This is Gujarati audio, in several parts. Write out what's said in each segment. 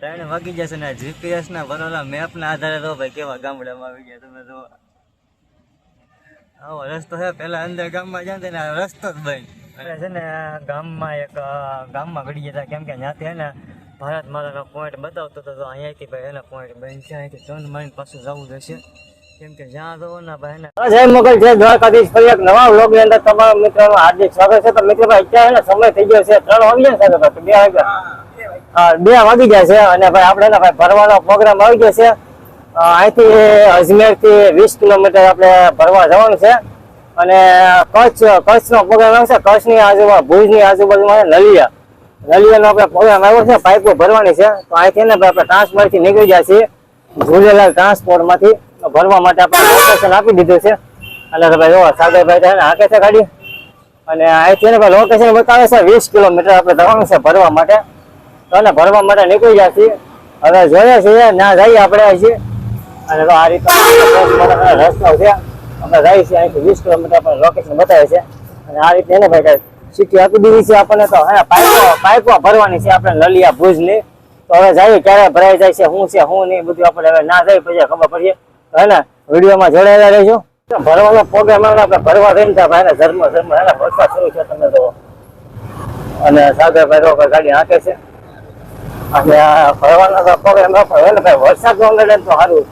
ત્રણ વાગી જશે ને જીપીએસ ના બરોલા મેપ ના આધારે તો ભાઈ કેવા ગામડામાં આવી ગયા તમે જો આવો રસ્તો છે, પેલા અંદર ગામમાં જાય ને રસ્તો જ ભાઈ એટલે છે ને ગામમાં એક ગામમાં ઘડી જતા કેમ કે ત્યાંથી હે ને ભારત માતાનો પોઈન્ટ બતાવતો હતો, તો અહીંયાથી ભાઈ એના પોઈન્ટ બની છે, અહીંથી ચંદ મારીને પાછું જવું જશે કેમ કે જ્યાં જવો નવા વ્લોગ અંદર તમારા મિત્રોનું હાર્દિક સ્વાગત છે. તો મિત્રો અત્યારે સમય થઈ ગયો છે, ત્રણ વાગ્યા ને બે વાગ્યા. બે વાગી જાય છે અને ભાઈ આપણે ભાઈ ભરવાનો પ્રોગ્રામ આવી ગયો છે. અહીંથી અજમેરથી વીસ કિલોમીટર આપણે ભરવા જવાનું છે. અને કચ્છ, કચ્છનો પ્રોગ્રામ આવશે. કચ્છની આજુબાજુ ભુજની આજુબાજુમાં નલિયા. નલિયાનો આપણે પ્રોગ્રામ આવ્યો છે. પાઇપો ભરવાની છે. તો અહીંથી ને આપણે ટ્રાન્સપોર્ટથી નીકળી જાય છીએ. ઝૂલેલાલ ટ્રાન્સપોર્ટમાંથી ભરવા માટે આપણે લોકેશન આપી દીધું છે. તો ભાઈ જો, સાગરભાઈ છે હાકે છે ગાડી. અને અહીંથી ને ભાઈ લોકેશન બતાવે છે. વીસ કિલોમીટર આપણે જવાનું છે ભરવા માટે. એને ભરવા માટે નીકળી જાય છે હવે જોઈએ છીએ, ના જઈએ આપણે છીએ. અને આ રીતે રસ્તો છે, અમે જઈએ છીએ અહીંથી વીસ કિલોમીટર આપણે લોકેશન બતાવે છે. અને આ રીતે એને ભાઈ કાંઈ સિટી આપી દીધી છે આપણને તો, હા, પાઇપો પાઇપો ભરવાની છે આપણે નલિયા ભુજની. તો હવે જઈએ, ક્યારે ભરાઈ જાય છે, શું છે, શું નહીં બધું આપણે હવે ના જઈ પછી ખબર પડશે હે ને, વિડીયોમાં જોડાયેલા રહેજો ભરવાનો પ્રોગ્રામ આવે આપણે ભરવા જઈને ત્યાં ભાઈ ધર્મ ધર્મ હે ભરવા શરૂ છે, તમે તો અને સાગર ભાઈ ગાડી હાંકે છે. અને ફરવાનો તો પ્રોગ્રામ રાખો એટલે ને ભાઈ વરસાદ નો ને તો સારું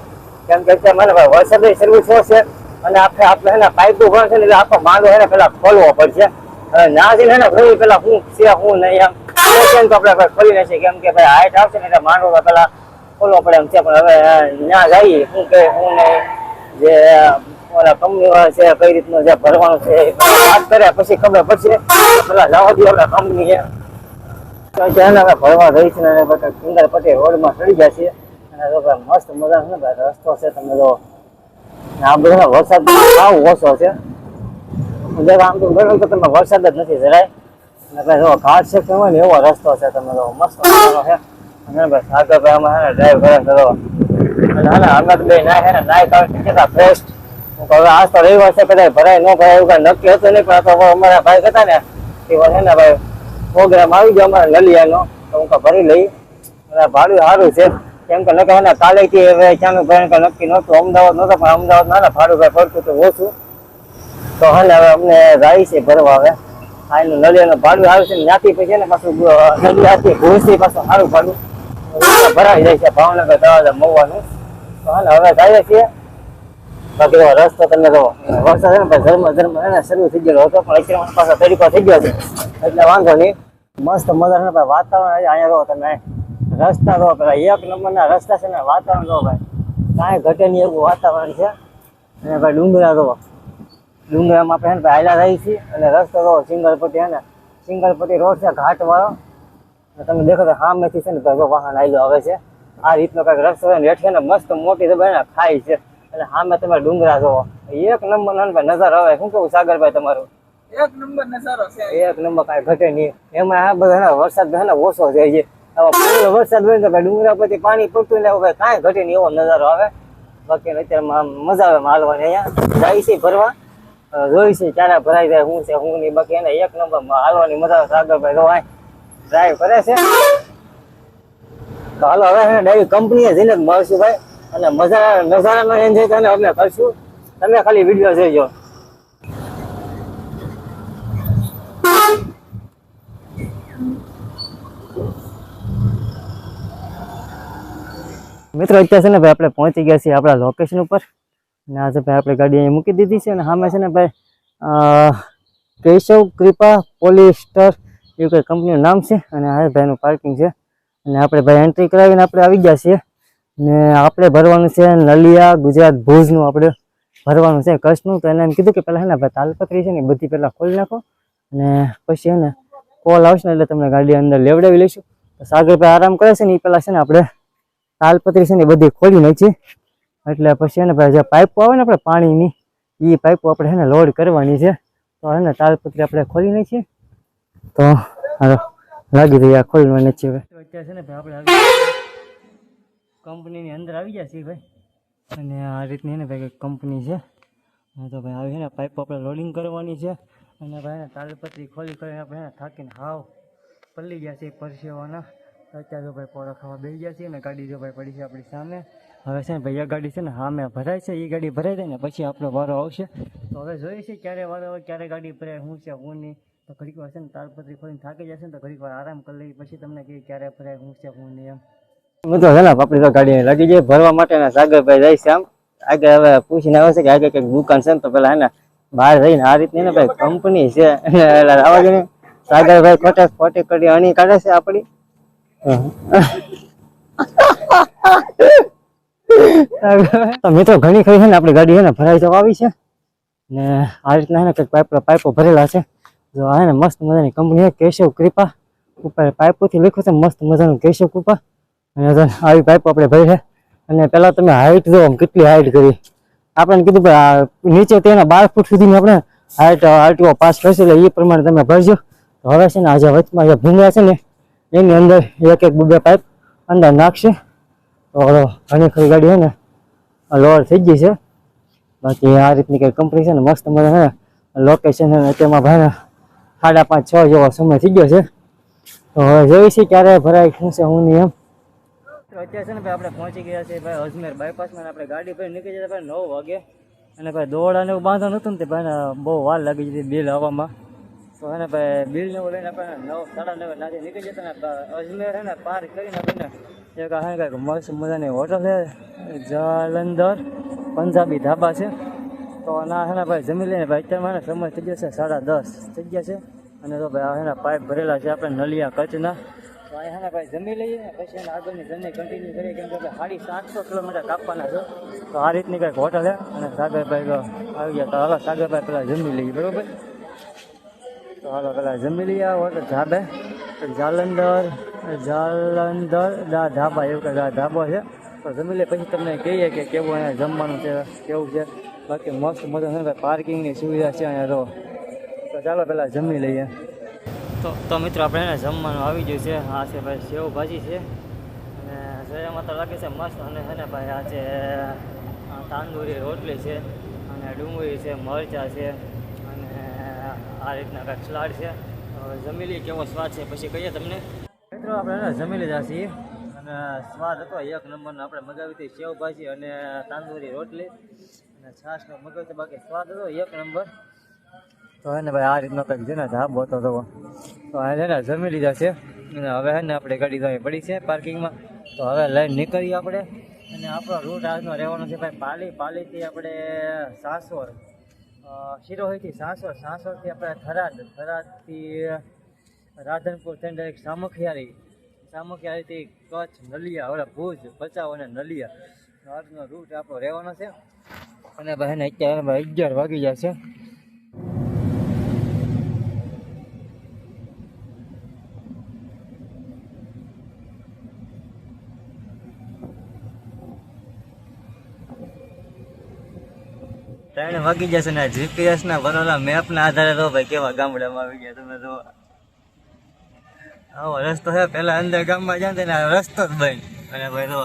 કેમ કે મને ભાઈ વરસાદ સર્વિસ છે અને આપણે આપણે એના પાઇપ ઊભા છે ને એટલે આખો માંડો એને પેલા ખોલવો પડશે. અને ના જઈને એને ખોલી પેલા શું છે શું નહીં એમ. તો આપણે ભાઈ ખોલી લેશે કેમ કે ભાઈ હાઈટ આવશે ને એટલે માંડો તો પેલા ખોલવો પડે એમ છે. પણ હવે ના જઈએ. શું કે શું નહીં જે ઓલા કંપની છે, કઈ રીતનું જે ભરવાનું છે વાત કરે પછી ખબર પડશે. પેલા જવા દઈએ ઓલા કંપની ત્યાં રહી છે ને બધા સુંદર પટેલ રોડમાં ચડી ગયા છે અને મસ્ત મજા છે ને રસ્તો છે, તમે જો. આ બધા વરસાદ સાવ ઓછો છે. આમ તો ગયો તો તમે વરસાદ જ નથી જરાય. અને ઘાટ છે હોય એવો રસ્તો છે, તમે જો, મસ્ત છે. અને ભાઈ સાગર આમાં ને ડ્રાઈવ કરે જો. અને હા અમે બે ના હે નાય કેટલા ફ્રેશ હવે આજ તો રવિવાર છે ભરાય ન ભરાય એવું કાંઈ નક્કી હતું નહીં, પણ અમારા ભાઈ હતા ને, એ ને ભાઈ પ્રોગ્રામ આવી ગયો અમારા નલિયાનો, તો હું ભરી લઈ. અને ભાડું સારું છે. કેમ કે નકર એના કાલેથી હવે ક્યાંનું કઈ નક્કી નહોતું. અમદાવાદ નહોતો, પણ અમદાવાદ ના ભાડું ભાઈ પડતું તો ઓછું તો હા હવે અમને જાય છે ભરવા હવે. આ એનું નલિયાનું ભાડું આવે છે ને ત્યાંથી પછી ને પાછું નલિયાથી ભૂજથી પાછું સારું ભાડું ભરાઈ જાય છે ભાવનગર દરવાજા મવવાનું તો હા હવે જઈએ છીએ. બાકી તો રસ્તો તમે તો વરસાદ છે ને, ભાઈ ધર્મ ધર્મ એને શરૂ થઈ ગયેલો હતો, પણ અત્યારે પાછો તરીકો થઈ ગયો છે. એટલે વાંધો નહીં. મસ્ત મજા છે ભાઈ, વાતાવરણ અહીંયા રહો તમે. રસ્તા રહો પેલા એક નંબરના રસ્તા છે ને, વાતાવરણ રહો, ભાઈ. કાંઈ ઘટે નહીં એવું વાતાવરણ છે. અને ભાઈ, ડુંગરા રહો. ડુંગરામાં આપણે ભાઈ, હાલ્યા રહી છીએ. અને રસ્તો રહો, સિંગલપટ્ટી છે ને. સિંગલપટ્ટી રોડ છે, ઘાટવાળો. તમે દેખો તો સામેથી છે ને, ભાઈ વાહન આવેલો આવે છે. આ રીતનો કંઈક રસ્તો છે ને, હેઠે ને, મસ્ત મોટી દબાઈને ખાય છે. અને સામે તમે ડુંગરા જોવો. એક નંબર નાનભાઈ નજર આવે. શું કેવું સાગરભાઈ તમારું? એક નંબર નજારો છે. એક નંબર કાંઈ ઘટે નહીં. એમાં આ બધા વરસાદ હે ને ઓછો જાય છે. હવે પૂરો વરસાદ હોય તો ડુંગરા પરથી પાણી પડતું ને ભાઈ કાંઈ ઘટે નહીં એવો નજારો આવે. બાકી અત્યારે મજા આવે માલવાની અહીંયા જાય છે ભરવા અ, જોઈ છે ક્યારે ભરાઈ જાય શું છે શું નહીં. બાકી એને એક નંબર હાલવાની મજા આવે સાગરભાઈ. તો ડ્રાઈવ કરે છે. હાલો હવે હે ને ડાયરી કંપનીએ જઈને મળશું ભાઈ. અને મજા નજારાનો એન્જોય કરીને અમે કરશું તમે ખાલી વીડિયો જોઈજો મિત્રો, અત્યારે છે ને ભાઈ આપણે પહોંચી ગયા છીએ આપણા લોકેશન ઉપર. અને આજે ભાઈ આપણે ગાડી અહીં મૂકી દીધી છે અને સામે છે ને ભાઈ કેશવ કૃપા પોલિસ્ટર એવું કંઈ કંપનીનું નામ છે અને આ ભાઈનું પાર્કિંગ છે. અને આપણે ભાઈ એન્ટ્રી કરાવીને આપણે આવી ગયા છીએ. ને આપણે ભરવાનું છે નલિયા, ગુજરાત ભુજનું આપણે ભરવાનું છે કચ્છનું. તો એને એમ કીધું કે પહેલાં છે ને તાલપત્રી છે ને બધી પહેલાં ખોલી નાખો અને પછી ને કોલ આવશે ને એટલે તમને ગાડી અંદર લેવડાવી લઈશું. સાગરભાઈ આરામ કરે છે ને એ પહેલાં છે ને આપણે તાલપત્રી છે ને બધી ખોલી નાખી એટલે પછી એને જે પાઇપો આવે ને આપણે પાણીની એ પાઇપો આપણે છે ને લોડ કરવાની છે. તો હે ને તાલપત્રી આપણે ખોલી નાખીએ. તો હાલો, લાગી રહી આ ખોલવાની છે અત્યારે છે ને આપણે કંપનીની અંદર આવી ગયા છીએ ભાઈ. અને આ રીતની છે ને ભાઈ કંપની છે. તો ભાઈ આવી છે ને પાઇપો આપણે લોડિંગ કરવાની છે. અને ભાઈ એને તાલપત્રી ખોલી કરીને આપણે એને થાકીને હાવ પલ્લી ગયા છે પરસેવાના. અત્યારે તો ભાઈ પોળા ખાવા બેસી ગયા છીએ ને ગાડી જો ભાઈ પડી છે આપણી સામે. હવે છે ને ભાઈ આ ગાડી છે ને સામે ભરાય છે. એ ગાડી ભરાઈ જાય ને પછી આપણો વારો આવશે. તો હવે જોઈએ છે ક્યારે વારો આવે, ક્યારે ગાડી ભરાય શું છે, હું નહીં. તો ઘડીક વાર છે ને તાલપત્રી ખોલીને થાકી જશે ને તો ઘડીક વાર આરામ કરી લઈ પછી તમને કહીએ ક્યારે ભરાય, હું છે, હું નહીં એમ. મિત્રો છે ને આપણી તો ગાડી લાગી જાય. ભરવા માટે સાગરભાઈ જાય છે આમ. આગળ હવે પૂછીને આવે છે કે આગળ કંઈક દુકાન છે ને તો પેલા એને બહાર જઈને આ રીતની ને ભાઈ કંપની છે. આવા સાગરભાઈ ખોટે ખોટી કરી અણી કાઢે છે આપણી તો મિત્રો ઘણી ખરી છે ને આપણી ગાડી છે ને ભરાઈ જવા આવી છે. ને આ રીતના એને કંઈક પાઇપ પાઇપો ભરેલા છે. જો આ ને મસ્ત મજાની કંપની છે કેશવ કૃપા. ઉપર પાઇપોથી લખ્યું છે મસ્ત મજાનું કેશવ કૃપા. અને આવી પાઇપ આપણે ભરી છે. અને પહેલાં તમે હાઈટ જો કેટલી હાઈટ કરી. આપણે કીધું આ નીચે તેના બાર ફૂટ સુધીની આપણે હાઈટ આરટીઓ પાસ કરશે એટલે એ પ્રમાણે તમે ભરજો. તો હવે છે ને આજે વચમાં જે ભૂંગળા છે ને, એની અંદર એક એક બે પાઇપ અંદર નાખશે. તો ઘણી ખરી ગાડી છે ને લોડ થઈ ગઈ છે. બાકી આ રીતની કઈ કંપની છે ને, મસ્ત મજા છે લોકેશન છે તેમાં ભાઈ સાડા પાંચ છ જેવો સમય થઈ ગયો છે. તો હવે જોઈશું ક્યારે ભરાય શું છે, હું નહીં એમ. તો અત્યારે છે ને ભાઈ આપણે પહોંચી ગયા છે ભાઈ અજમેર બાયપાસમાં આપણે ગાડી ભાઈ નીકળી જતા ભાઈ નવ વાગે. અને ભાઈ દોડાને એવું બાંધો નહોતું ને તે ભાઈને બહુ વાર લાગી જતી બિલ આવવામાં. તો હે ને ભાઈ બિલ ને એવું લઈને આપણે નવ, સાડા નવે નાખી નીકળી જતા ને અજમેર હે ને પાર કરીને આપણે એક હા, કંઈક મસ્ત મજાની હોટલ છે, જાલંધર, પંજાબી ધાબા છે. તો ના હે ને ભાઈ જમી લઈને ભાઈ અત્યારમાં હે સમય થઈ છે સાડા દસ થઈ ગયા છે. અને તો ભાઈ આ હે ને પાઇપ ભરેલા છે આપણે નલિયા કચ્છના. તો અહીં ભાઈ જમી લઈએ ને પછી આગળની જર્ની કન્ટિન્યુ કરીએ, કેમ કે ભાઈ સાડી સાતસો કિલોમીટર કાપવાના છે. તો આ રીતની કંઈક હોટલ છે અને સાગરભાઈ આવી ગયા. તો હાલો સાગરભાઈ પેલા જમી લઈએ, બરોબર? તો હાલો પેલા જમી લઈએ હોટલ ધાબે. જાલંધર જાલંધર ધાબા, એવું કંઈક ધાબો છે. તો જમી લઈએ, પછી તમને કહીએ કે કેવું અહીંયા જમવાનું છે, કેવું છે. બાકી મસ્ત મજા છે પાર્કિંગની સુવિધા છે અહીંયા, તો ચાલો પેલા જમી લઈએ. તો તો મિત્રો, આપણે એને જમવાનું આવી ગયું છે. આ છે ભાઈ સેવ ભાજી છે. અને શરીરમાં તો લાગે છે મસ્ત. અને છે ને ભાઈ આ છે તાંદુરી રોટલી છે. અને ડુંગળી છે, મરચાં છે. અને આ રીતના કાંઈક સલાડ છે. જમી લઈએ કેવો સ્વાદ છે પછી કહીએ તમને. મિત્રો, આપણે જમી લીધા છીએ. અને સ્વાદ હતો એક નંબરનો. આપણે મગાવી હતી સેવ ભાજી અને તાંદુરી રોટલી. અને છાશનો મગાવી બાકી સ્વાદ હતો એક નંબર. તો એને ભાઈ આ રીતનો કંઈક છે ને ધાબો હતો તો તો છે ને જમી લીધા છે. અને હવે છે ને આપણે ગાડી તો પડી છે પાર્કિંગમાં. તો હવે લઈને નીકળીએ આપણે. અને આપણો રૂટ આજનો રહેવાનો છે ભાઈ પાલી. પાલીથી આપણે સાસોર શિરોહીથી સાસોર. સાસોરથી આપણે થરાદ. થરાદથી રાધનપુર થઈને ડાયરેક્ટ સામખિયારી. સામખિયારીથી કચ્છ, નલિયા હવે ભુજ, ભચાઉ અને નલિયા. આજનો રૂટ આપણો રહેવાનો છે. અને ભાઈ એને અત્યારે અગિયાર વાગી ગયા ત્રણ વાગી જશે ને જીપીએસ ના ભરેલા મેપ ના આધારે તો ભાઈ કેવા ગામડામાં આવી ગયા તમે જો આવો રસ્તો છે પેલા અંદર ગામમાં જાય ને આ રસ્તો જ બંધ. અને ભાઈ તો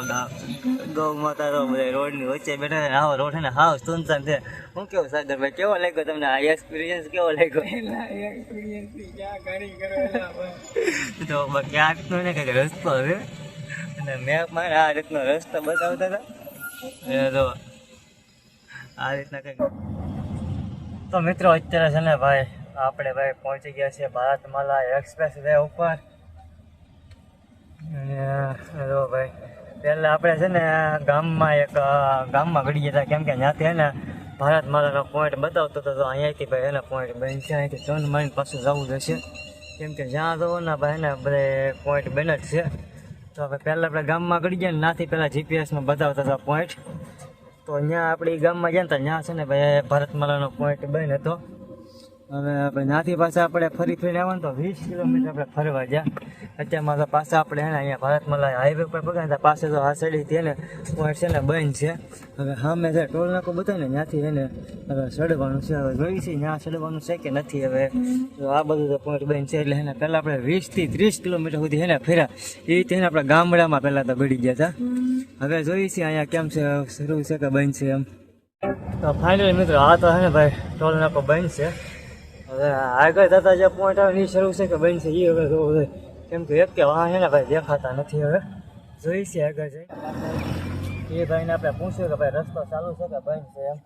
ગૌ માતા તો બધા રોડની વચ્ચે બેઠા ને આવો રોડ છે ને હાવ સુનસાન છે. હું કેવું સાગર ભાઈ કેવો લાગ્યો તમને આ એક્સપિરિયન્સ કેવો લાગ્યો? તો ક્યાંક રીતનો ને કંઈક રસ્તો છે. અને મેપમાં આ રીતનો રસ્તો બતાવતા હતા. એ તો આ રીતના કંઈક. તો મિત્રો, અત્યારે છે ને ભાઈ, આપણે ભાઈ પહોંચી ગયા છીએ ભારતમાલા એક્સપ્રેસ વે ઉપર. અને ભાઈ. પહેલાં આપણે છે ને ગામમાં એક ગામમાં ઘડી ગયા હતા. કેમ કે ત્યાંથી છે ને ભારતમાલાનો પોઈન્ટ બતાવતો હતો, તો અહીંયાથી ભાઈ એના પોઈન્ટ બન છે. અહીંથી ચંદ મારીને પાછું જવું જશે. કેમ કે જ્યાં જવો ને ભાઈ એને બધે પોઈન્ટ બને જ છે. તો હવે પહેલાં આપણે ગામમાં ગળી ગયા ને નાથી પહેલાં જીપીએસમાં બતાવતા હતા પોઈન્ટ તો અહીંયા આપણી ગામમાં ગયા ને ત્યાં છે ને ભાઈ, ભારતમાલાનો પોઈન્ટ બન હતો. હવે આપણે ત્યાંથી પાછા આપણે ફરી ફરીને આવવાનું તો વીસ કિલોમીટર આપણે ફરવા ગયા. અત્યારમાં તો પાછા આપણે હે ને અહીંયા ભારતમાલા હાઈવે પર પકડ્યા હતા પાસે તો આ સાઈડથી એને પોઈન્ટ છે ને બંધ છે. હવે સામે જે ટોલ નાકો બતાવે ને, ત્યાંથી એને હવે ચડવાનું છે. હવે જોઈ છે, ત્યાં ચડવાનું છે કે નથી હવે? તો આ બધું તો પોઈન્ટ બંધ છે, એટલે એને પહેલાં આપણે વીસથી ત્રીસ કિલોમીટર સુધી એને ફેર્યા. એ રીતે એને આપણે ગામડામાં પહેલાં તો ગળી ગયા હતા. હવે જોઈએ છીએ અહીંયા કેમ છે, શરૂ છે કે બંધ છે એમ. તો ફાઇનલી મિત્રો, આ તો હે ને ભાઈ, ટોલ નાકો બંધ છે. હવે આગળ જતા જે પોઈન્ટ આવે એ શરૂ છે કે બંધ છે એ હવે જોવું કેમ કે એક કે વાહ છે ને ભાઈ દેખાતા નથી હવે. જોઈએ છીએ આગળ જઈ. એ ભાઈને આપણે પૂછ્યું કે ભાઈ રસ્તો ચાલુ છે કે બંધ છે એમ.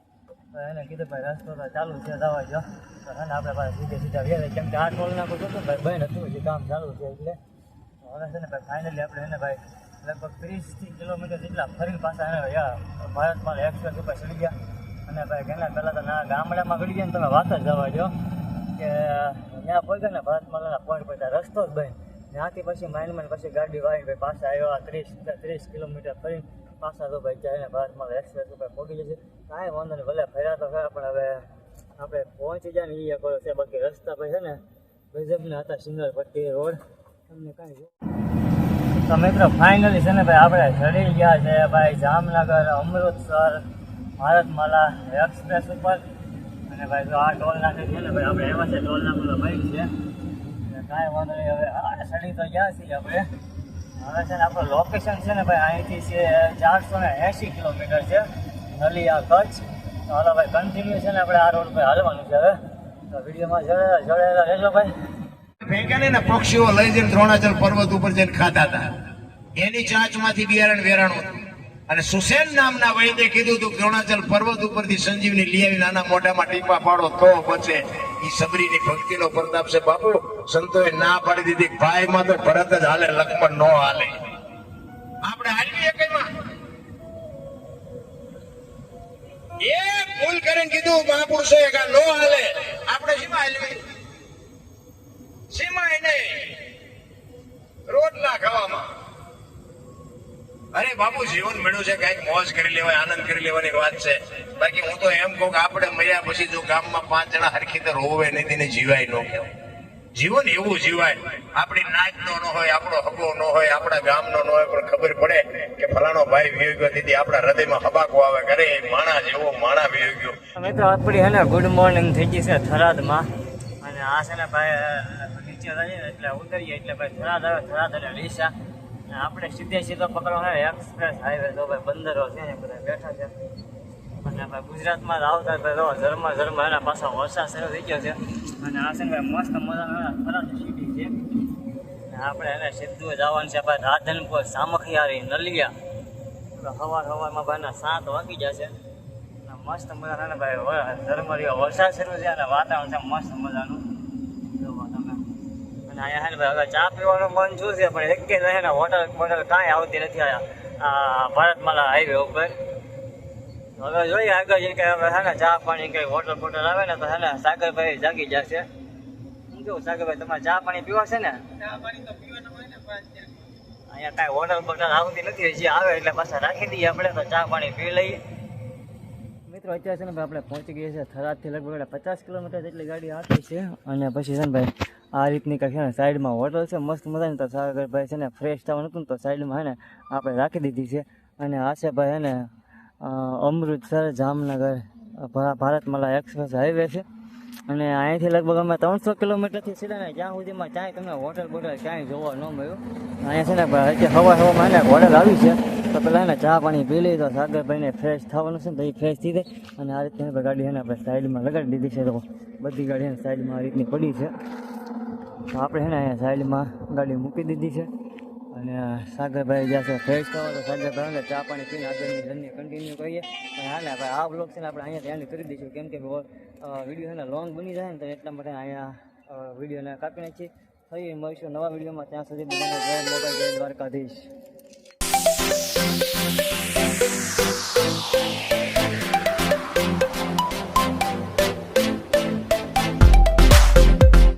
તો એને કીધું ભાઈ રસ્તો તો ચાલુ છે દવા જો તો હે ને આપણે ભાઈ સીધે સીધા ગયા કેમ કે આ ટોલ નાખું હતું ભાઈ બંધ હતું, હજી કામ ચાલુ છે એટલે. હવે છે ને ભાઈ ફાઇનલી આપણે એને ભાઈ લગભગ ત્રીસથી કિલોમીટર જેટલા ફરી પાછા એને ભારતમાં એક્સપ્રેસ ઉપર ચડી ગયા. અને ભાઈ ઘણા પહેલાં તો ના, ગામડામાં ગળી ગયા ને તમે વાત જ જવા દો કે ત્યાં પહોંચ્યા ને ભારતમાલાના પોઈન્ટ પર રસ્તો જ બંધ. ત્યાંથી પછી માઇલમાં પછી ગાડી વાળી ભાઈ પાછા આવ્યા ત્રીસ ત્રીસ કિલોમીટર ફરી પાછા તો ભાઈ જાય ને ભારતમાલા એક્સપ્રેસ ઉપર પહોંચી જશે. કાંઈ વાંધો નહીં, ભલે ફર્યા તો ખરા, પણ હવે આપણે પહોંચી જાય ને એ એક છે બાકી રસ્તા ભાઈ છે ને, ગજબના હતા સિંગલ પટ્ટી રોડ. તમને કાંઈ તો મિત્રો ફાઇનલી છે ને ભાઈ, આપણે ચડી ગયા છે ભાઈ, જામનગર, અમૃતસર, ભારતમાલા એક્સપ્રેસ ઉપર. અને ભાઈ, જો આ ટોલ નાખે છે ને ભાઈ, આપણે એવા છે ટોલ નાખેલો ભાઈ છે. કાંઈ વાંધો નહીં, હવે આ ચડી તો ગયા છીએ આપણે. હવે છે ને આપણું લોકેશન છે ને ભાઈ, અહીંથી છે ચારસો ને એંશી કિલોમીટર છે, નલિયા કચ્છ. તો હાલો ભાઈ કન્ટિન્યુ છે ને આપણે આ રોડ પર હાલવાનું છે હવે. તો વિડીયોમાં જોડેલા જોડેલા રહેજો ભાઈ. ભેગાને ને પક્ષીઓ લઈ જઈને દ્રોણાચલ પર્વત ઉપર જઈને ખાતા હતા. એની ચાંચમાંથી બિયારણ વેરાણું હતું. અને સુસેન નામના વૈદ્ય કીધું હતું દ્રોણાચલ પર્વત ઉપરથી સંજીવની લઈ આવી નાના મોઢામાં ટીપા પાડો તો બચે. ઈ સબરીની ભક્તિનો પ્રતાપ છે, બાપુ. સંતોએ ના પાડી દીધી ભાઈમાં તો ભરત જ હાલે, લક્ષ્મણ નો હાલે. આપણે હાલવી એકમાં એ ભૂલ કરીને કીધું મહાપુરુષો નો હાલે. આપણે શીમાં હાલવી અરે બાપુ, જીવન મળ્યું છે, કંઈક મોજ કરી લેવાય, આનંદ કરી લેવાની વાત છે. બાકી હું તો એમ કહું આપણે મળ્યા પછી જો ગામમાં પાંચ જણા હરખી તો રોવે નહીં, તેને જીવાય ન કહેવાય. જીવન એવું જીવાય. આપણી નાચનો ન હોય, આપણો હગો ન હોય, આપણા ગામનો ન હોય, પણ ખબર પડે કે ફલાણો ભાઈ વિયોગ્યો ગયો તેથી આપણા હૃદયમાં હબાકો આવે કરે માણા જેવો માણા વિયોગ્યો મિત્રો આપણી હે ને ગુડ મોર્નિંગ થઈ ગઈ છે થરાદમાં. અને આ છે ને ભાઈ એટલે ઉતરીએ, એટલે ભાઈ થરાદ આવે થરાદ એટલે અને આપણે સીધે સીધો પકડો છે એક્સપ્રેસ હાઈવે તો ભાઈ બંદરો છે ને બધા બેઠા છે. અને ભાઈ ગુજરાતમાં આવતા ભાઈ જો ઝરમર ઝરમર એના પાછા વરસાદ શરૂ થઈ ગયો છે. અને આ છે મસ્ત મજાના થરાદ સિટી છે. આપણે એને સીધું જવાનું છે ભાઈ રાધનપુર સામખિયારી નલિયા. હવાર હવારમાં ભાઈના સાત વાગી જશે. મસ્ત મજાના ભાઈ ધર્મ રહ્યો, વરસાદ શરૂ છે અને વાતાવરણ છે મસ્ત મજાનું જોવો તમે અને અહીંયા છે ને ભાઈ હવે ચા પીવાનું મન શું છે પણ એક કે રહે ને હોટલ બોટલ કાંઈ આવતી નથી આ ભારતમાલા હાઈવે ઉપર. હવે જોઈએ આગળ જઈને કે હવે છે ને ચા પાણી કઈ હોટલ બોટલ આવે ને તો છે ને સાગરભાઈ જાગી જશે. હું કેવું સાગરભાઈ તમારે ચા પાણી પીવા છે ને? ચા પાણી તો પીવાનું હોય ને પાંચ ત્યાં. અહીંયા કાંઈ હોટલ બોટલ આવતી નથી જે આવે એટલે પાછા રાખી દઈએ આપણે તો ચા પાણી પી લઈએ. મિત્રો, અત્યારે છે ને આપણે પહોંચી ગયા છે થરાદથી લગભગ પચાસ કિલોમીટર જેટલી ગાડી આપી છે. અને પછી છે ને ભાઈ, આ રીતની કંઈક છે ને સાઈડમાં હોટલ છે, મસ્ત મજાની. તો સાગરભાઈ છે ને ફ્રેશ થવાનું હતું ને તો સાઈડમાં છે ને આપણે રાખી દીધી છે. અને આ છે ભાઈ છે ને અમૃતસર જામનગર ભારતમાલા એક્સપ્રેસ હાઈવે છે. અને અહીંથી લગભગ અમે ત્રણસો કિલોમીટરથી સીધા ને જ્યાં સુધીમાં ચાય તમને હોટલ બોટલ ક્યાંય જોવા ન મળ્યું. અહીંયા છે ને અત્યારે હવા હવામાં એને હોટલ આવી છે. તો પેલા એને ચા પાણી પી લઈ તો સાગરભાઈને ફ્રેશ થવાનું છે ને તો એ ફ્રેશ થઈ જાય. અને આ રીતે ગાડી એને આપણે સાઈડમાં લગાડી દીધી છે તો બધી ગાડી એને સાઈડમાં આ રીતની પડી છે. તો આપણે છે ને અહીંયા સાઈડમાં ગાડી મૂકી દીધી છે. અને સાગરભાઈ જ્યાં છે ફ્રેશ થવા તો સાગરભાઈને ચા પાણી પીને આગળની જર્ની કન્ટિન્યુ કરીએ. અને હાલે ભાઈ, આ બ્લોગ છે ને આપણે અહીંયા ધ્યાન કરી દઈશું. કેમ કે વીડિયો એને લોંગ બની જાય ને તો એટલા માટે અહીંયા વિડીયોને કાપીને છીએ થઈ મળીશું નવા વિડીયોમાં ત્યાં સુધી બધાને જય દ્વારકાધીશ.